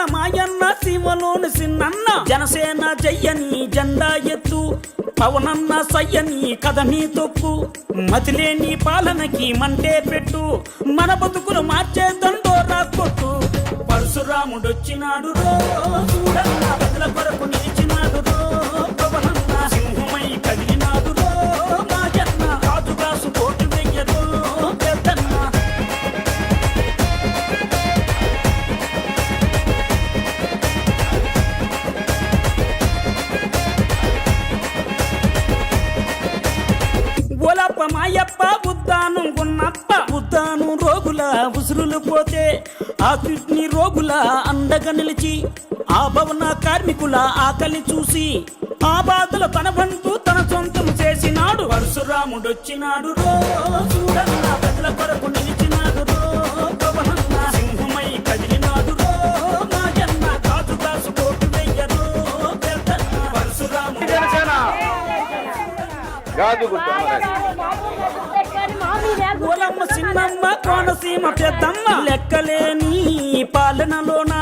కాల్వలోని సిన్నన్న జనసేన జయ్యని జెండా ఎత్తు. పవనన్న సయ్యని కథని తొక్కు. మతిలేని పాలనకి మంటే పెట్టు. మన బతుకులు మార్చే దండోరా కొట్టు. పరశురాముడొచ్చినాడు రో చూడన్నా గొప్ప మాయప్ప ఉద్దాను గున్నప్ప ఉద్దాను రోగుల ఉసురులు పోతే ఆ కిడ్నీ రోగుల అండగా నిలిచి ఆ భవన కార్మికుల ఆకలి చూసి ఆ బాధలు తన బంధు తన సొంతం చేసినాడు. పరశురాముడొచ్చినాడు రో చూడన్నా ఓలమ్మ చిన్నమ్మ కోనసీమ పెద్దమ్మ. లెక్కలేని పాలనలోన?